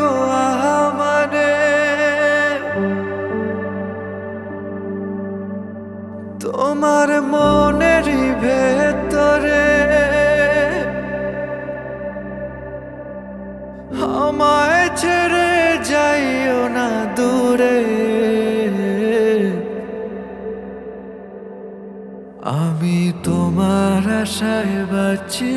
গো আমারে। তোমার মনের ভেতরে আমায় ছেড়ে যাইও না দূরে। আমি তোমার আশায় বাঁচি।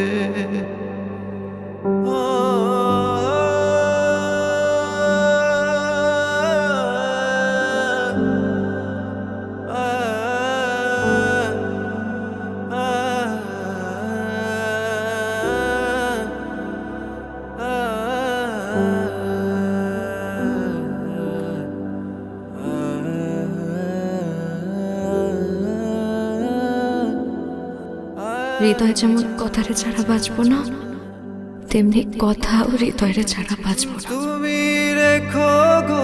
হৃদয় যেমন কথারে ছাড়া বাঁচবো না, তেমনি কথাও হৃদয়ের ছাড়া বাঁচবো না। তুমি রেখো গো